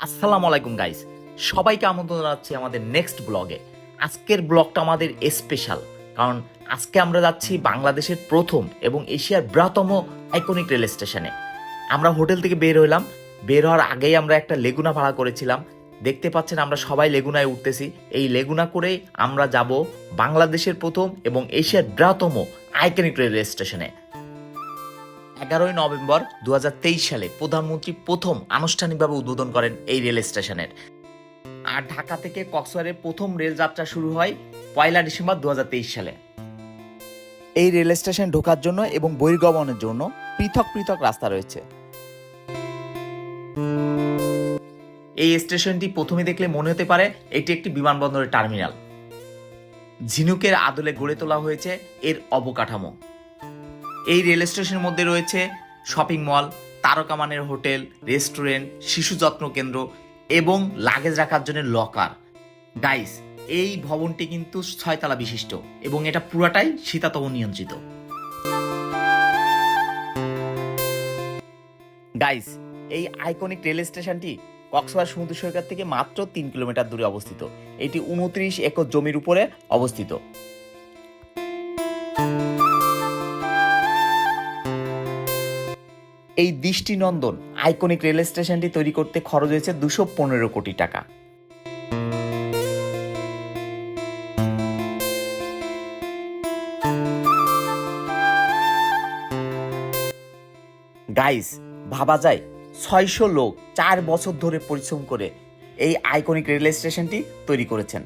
আসসালামু আলাইকুম গাইস সবাইকে আমন্ত্রণ জানাচ্ছি আমাদের নেক্সট ব্লগে আজকের ব্লগটা আমাদের স্পেশাল কারণ আজকে আমরা যাচ্ছি বাংলাদেশের প্রথম এবং এশিয়ার বৃহত্তম আইকনিক রেল স্টেশনে আমরা হোটেল থেকে বের হইলাম। বের হওয়ার আগেই আমরা একটা লেগুনা ভাড়া করেছিলাম। দেখতে পাচ্ছেন আমরা সবাই লেগুনায় উঠতেছি। এই লেগুনা করে আমরা যাব বাংলাদেশের প্রথম এবং এশিয়ার বৃহত্তম আইকনিক রেল স্টেশনে এগারোই নভেম্বর দু সালে প্রধানমন্ত্রী প্রথম আনুষ্ঠানিকভাবে উদ্বোধন করেন এই রেল স্টেশনের। আর ঢাকা থেকে কক্সবাজারের প্রথম রেল যাত্রা শুরু হয় পয়লা ডিসেম্বর দু সালে। এই রেল স্টেশন ঢোকার জন্য এবং বহির্গমনের জন্য পৃথক পৃথক রাস্তা রয়েছে। এই স্টেশনটি প্রথমে দেখলে মনে হতে পারে এটি একটি বিমানবন্দরের টার্মিনাল। ঝিনুকের আদলে গড়ে তোলা হয়েছে এর অবকাঠামো। এই রেল স্টেশনের মধ্যে রয়েছে শপিং মল তারকামানের হোটেল, রেস্টুরেন্ট, শিশু যত্ন কেন্দ্র এবং লাগেজ রাখার জন্য লকার। গাইস এই ভবনটি কিন্তু ছয়তলা বিশিষ্ট এবং এটা পুরাটাই শীতাতপ নিয়ন্ত্রিত। গাইস এই আইকনিক রেল স্টেশনটি কক্সবাজার সমুদ্র সৈকত থেকে মাত্র তিন কিলোমিটার দূরে অবস্থিত। এটি উনত্রিশ একর জমির উপরে অবস্থিত। এই দৃষ্টিনন্দন আইকনিক রেল স্টেশনটি তৈরি করতে খরচ হয়েছে দুশো পনেরো কোটি টাকা। গাইস ভাবা যায় ছয়শো লোক চার বছর ধরে পরিশ্রম করে এই আইকনিক রেল স্টেশনটি তৈরি করেছেন।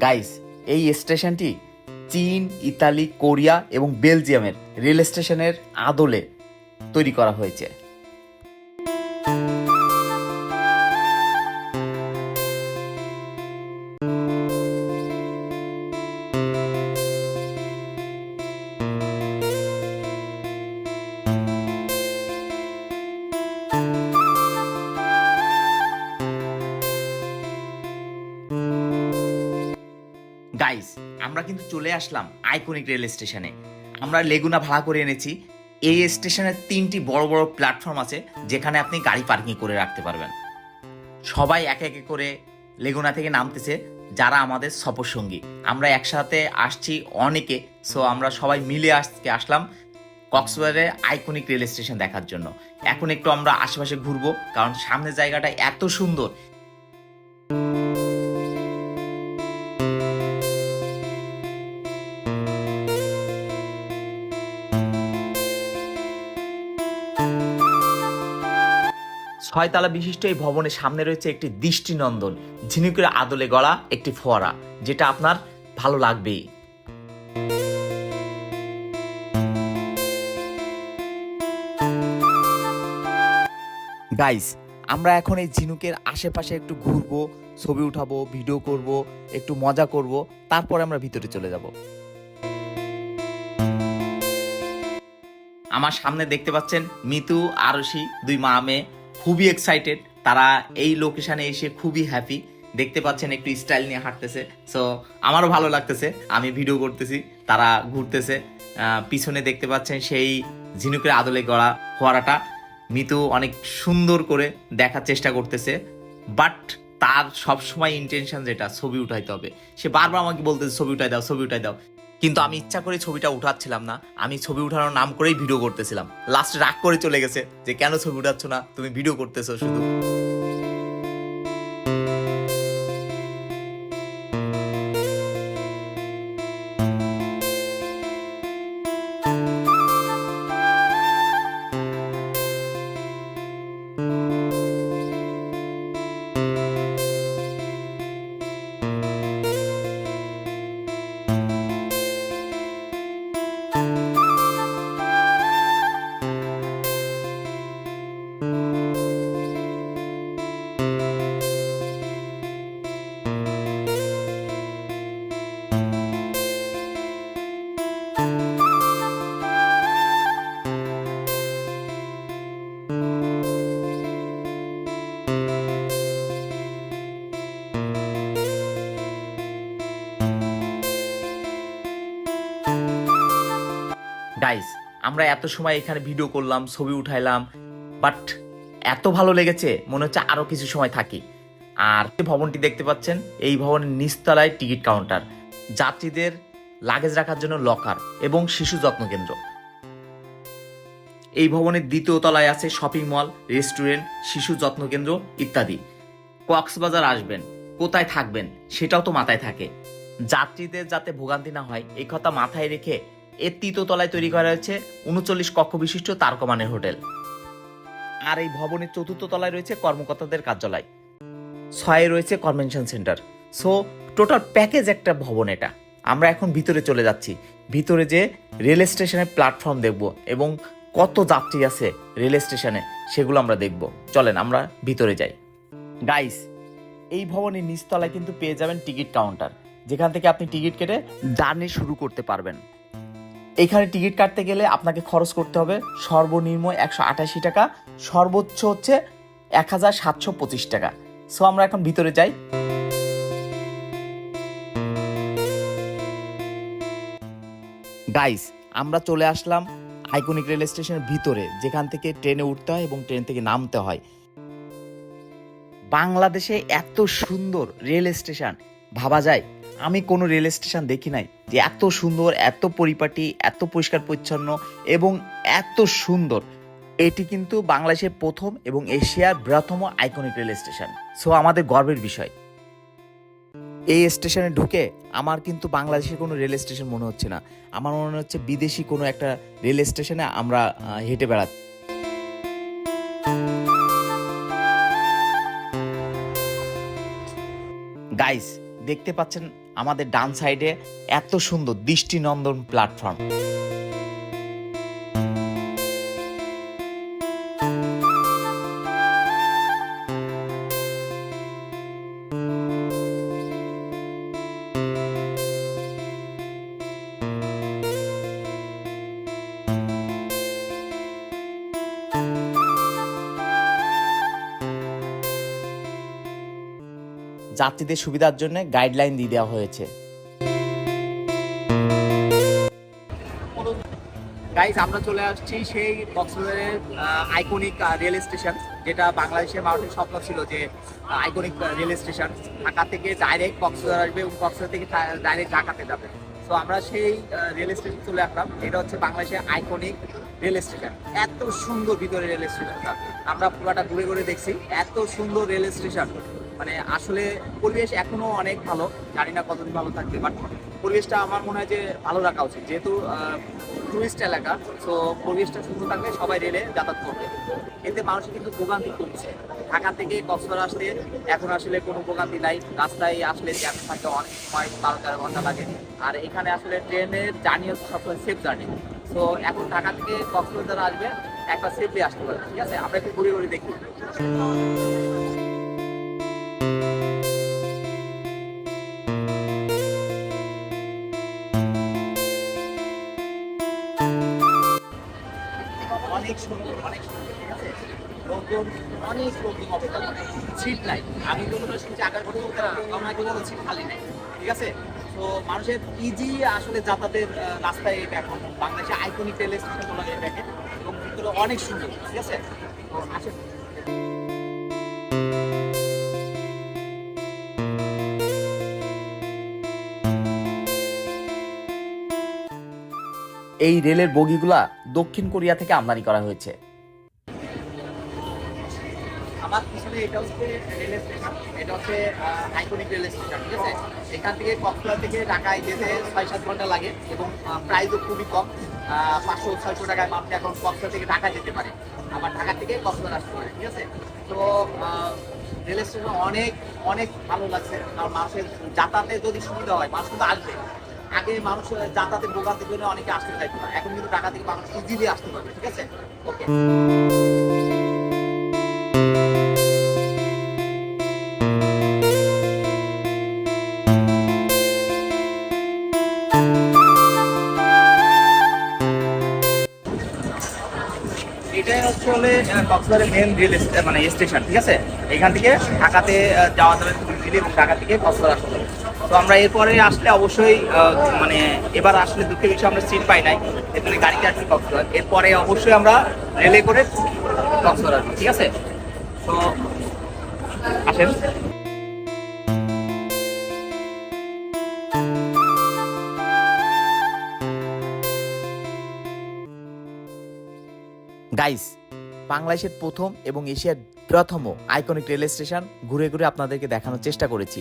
গাইস এই স্টেশনটি চীন ইতালি কোরিয়া এবং বেলজিয়ামের রেল স্টেশনের আদলে তৈরি করা হয়েছে। গাইস আমরা কিন্তু চলে আসলাম আইকনিক রেল স্টেশনে আমরা লেগুনা ভাড়া করে এনেছি। এই স্টেশনের তিনটি বড় বড় প্ল্যাটফর্ম আছে, যেখানে আপনি গাড়ি পার্কিং করে রাখতে পারবেন। সবাই এক একে করে লেগুনা থেকে নামতেছে, যারা আমাদের সফরসঙ্গী আমরা একসাথে আসছি অনেকে সো আমরা সবাই মিলে আজকে আসলাম কক্সবাজারে আইকনিক রেল স্টেশন দেখার জন্য। এখন একটু আমরা আশেপাশে ঘুরবো, কারণ সামনে জায়গাটা এত সুন্দর। ছয়তলা বিশিষ্ট এই ভবনের সামনে রয়েছে একটি দৃষ্টিনন্দন ঝিনুকের আদলে গড়া একটি ফোয়ারা যেটা আপনার ভালো লাগবেই। গাইস আমরা এখন এই ঝিনুকের আশেপাশে একটু ঘুরবো ছবি উঠাবো ভিডিও করব একটু মজা করব তারপরে আমরা ভিতরে চলে যাব। আমার সামনে দেখতে পাচ্ছেন মিতু আরশি দুই মা মেয়ে। খুবই এক্সাইটেড তারা এই লোকেশনে এসে খুবই হ্যাপি দেখতে পাচ্ছেন একটু স্টাইল নিয়ে হাঁটতেছে। সো আমারও ভালো লাগতেছে। আমি ভিডিও করতেছি, তারা ঘুরতেছে। পিছনে দেখতে পাচ্ছেন সেই ঝিনুকের আদলে গড়া ফোয়ারাটা। মিতু অনেক সুন্দর করে দেখার চেষ্টা করতেছে। বাট তার সবসময় ইন্টেনশন যেটা, ছবি উঠাইতে হবে। সে বারবার আমাকে বলতেছে, ছবি উঠাই দাও, ছবি উঠাই দাও। কিন্তু আমি ইচ্ছা করে ছবিটা উঠাচ্ছিলাম না। আমি ছবি উঠানোর নাম করেই ভিডিও করতেছিলাম। লাস্ট রাগ করে চলে গেছে যে, কেন ছবি উঠাচ্ছ না? তুমি ভিডিও করতেছো শুধু। গাইস আমরা এত সময় এখানে ভিডিও করলাম, ছবি উঠাইলাম বাট এত ভালো লেগেছে, মনে হচ্ছে আরও কিছু সময় থাকি। আর ভবনটি দেখতে পাচ্ছেন, এই ভবনের নিচতলায় টিকিট কাউন্টার যাত্রীদের লাগেজ রাখার জন্য লকার এবং শিশু যত্ন কেন্দ্র। এই ভবনের দ্বিতীয় তলায় আছে শপিং মল রেস্টুরেন্ট শিশু যত্ন কেন্দ্র ইত্যাদি। কক্সবাজার আসবেন, কোথায় থাকবেন, সেটাও তো মাথায় থাকে। যাত্রীদের যাতে ভোগান্তি না হয়, এই কথা মাথায় রেখে এর তৃতীয় তলায় তৈরি করা হয়েছে উনচল্লিশ কক্ষ বিশিষ্ট তারকমানের হোটেল। আর এই ভবনের চতুর্থ তলায় রয়েছে কর্মকর্তাদের কার্যালয়। ছয়ে রয়েছে convention centre. So, total package একটা ভবন এটা। আমরা এখন ভিতরে চলে যাচ্ছি। ভিতরে যে রেল স্টেশনের প্ল্যাটফর্ম দেখব এবং কত যাত্রী আছে রেল স্টেশনে সেগুলো আমরা দেখব। চলেন, আমরা ভিতরে যাই। গাইস এই ভবনের নিচতলায় কিন্তু পেয়ে যাবেন টিকিট কাউন্টার। যেখান থেকে আপনি টিকিট কেটে জার্নি শুরু করতে পারবেন। এখানে টিকিট কাটতে গেলে আপনাকে খরচ করতে হবে সর্বনিম্ন একশো আটাশি টাকা সর্বোচ্চ হচ্ছে এক হাজার সাতশো পঁচিশ টাকা। সো আমরা এখন ভিতরে যাই। গাইস আমরা চলে আসলাম আইকনিক রেল স্টেশনের ভিতরে যেখান থেকে ট্রেনে উঠতে হয় এবং ট্রেন থেকে নামতে হয়। বাংলাদেশে এত সুন্দর রেল স্টেশন ভাবা যায়? আমি কোনো রেল স্টেশন দেখি নাই যে এত সুন্দর, এত পরিপাটি, এত পরিষ্কার পরিচ্ছন্ন এবং এত সুন্দর। এটি কিন্তু বাংলাদেশের প্রথম এবং এশিয়ার বৃহত্তম আইকনিক রেল স্টেশন। সো আমাদের গর্বের বিষয়। এই স্টেশনে ঢুকে আমার কিন্তু বাংলাদেশের কোনো রেল স্টেশন মনে হচ্ছে না। আমার মনে হচ্ছে বিদেশি কোনো একটা রেল স্টেশনে আমরা হেঁটে বেড়াচ্ছি। গাইস দেখতে পাচ্ছেন আমাদের ডান সাইডে এত সুন্দর দৃষ্টিনন্দন প্ল্যাটফর্ম। যাত্রীদের সুবিধার জন্য গাইডলাইন দিয়ে দেওয়া হয়েছে। গাইস আমরা চলে আসছি সেই কক্সবাজারের আইকনিক রেল স্টেশন যেটা বাংলাদেশের মানুষের স্বপ্ন ছিল যে আইকনিক রেল স্টেশন ঢাকা থেকে ডাইরেক্ট কক্সবাজার আসবে, এবং কক্সবাজার থেকে ডাইরেক্ট ঢাকাতে যাবে। তো আমরা সেই রেল স্টেশন চলে আসলাম। এটা হচ্ছে বাংলাদেশের আইকনিক রেল স্টেশন এত সুন্দর ভিতরে রেল স্টেশনটা আমরা পুরাটা ঘুরে ঘুরে দেখছি। এত সুন্দর রেল স্টেশন মানে আসলে পরিবেশ এখনও অনেক ভালো, জানি না কতদিন ভালো থাকবে বাট পরিবেশটা আমার মনে হয় যে ভালো রাখা উচিত। যেহেতু টুরিস্ট এলাকা তো পরিবেশটা সুন্দর থাকলে সবাই রেলে যাতায়াত করবে। এতে মানুষের কিন্তু ভোগান্তি কমছে। ঢাকা থেকে কক্সবাজার আসতে এখন আসলে কোনো ভোগান্তি নাই। রাস্তায় আসলে জ্যাম থাকে অনেক সময় বারো তেরো ঘণ্টা লাগে। আর এখানে আসলে ট্রেনের জার্নি হচ্ছে সবসময় সেফ জার্নি তো এখন ঢাকা থেকে কক্সবাজার আসবে, একটা সেফলি আসতে পারে ঠিক আছে? আমরা একটু ঘুরে ঘুরে দেখি। অনেক সিট নাই। আমি বলতে আমার কোনো সিট খালি নেই। ঠিক আছে? তো মানুষের ইজি আসলে যাতায়াতের রাস্তায় এটা এখন বাংলাদেশে আইকনিক যায় এটাকে। এবং ভিতরে অনেক সুন্দর, ঠিক আছে? তো আসে এই রেলের বগিগুলা দক্ষিণ কোরিয়া থেকে আমদানি করা হয়েছে। পিছনে এটা হচ্ছে রেল স্টেশন এটা হচ্ছে আইকনিক রেল স্টেশন ঠিক আছে? এখান থেকে কক্সবাজার থেকে ঢাকায় যেতে ছয় সাত ঘণ্টা লাগে এবং প্রাইসও খুবই কম। পাঁচশো, ছয়শো টাকায় মানুষ এখন কক্সবাজার থেকে ঢাকা যেতে পারে। আবার ঢাকা থেকে কক্সবাজার আসতে পারে, ঠিক আছে? তো রেল স্টেশন অনেক অনেক ভালো লাগছে। কারণ মানুষের যাতায়াতে যদি সুবিধা হয়, মানুষ কিন্তু আসবে। আগে মানুষ যাতায়াতের ভোগান্তির জন্য অনেকে আসতে চাইতো না। এখন কিন্তু ঢাকা থেকে মানুষ ইজিলি আসতে পারবে, ঠিক আছে? ওকে হলে কক্সবাজারের মেন রেল মানে স্টেশন ঠিক আছে? এখান থেকে ঢাকাতে যাওয়া যাবে খুব এবং ঢাকা থেকে কক্সবাজার আসতে তো আমরা এরপরে আসলে অবশ্যই মানে এবার আসলে দুঃখের বিষয়, আমরা সিট পাই নাই। এখানে গাড়িতে আসছি কক্সবাজার। এরপরে অবশ্যই আমরা রেলে করে কক্সবাজার আসব, ঠিক আছে? তো, আসেন। গাইস বাংলাদেশের প্রথম এবং এশিয়ার প্রথম আইকনিক রেল স্টেশন ঘুরে ঘুরে আপনাদেরকে দেখানোর চেষ্টা করেছি।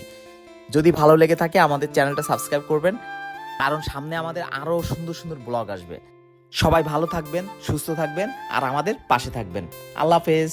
যদি ভালো লেগে থাকে, আমাদের চ্যানেলটা সাবস্ক্রাইব করবেন। কারণ সামনে আমাদের আরও সুন্দর সুন্দর ব্লগ আসবে। সবাই ভালো থাকবেন, সুস্থ থাকবেন, আর আমাদের পাশে থাকবেন। আল্লাহ হাফেজ।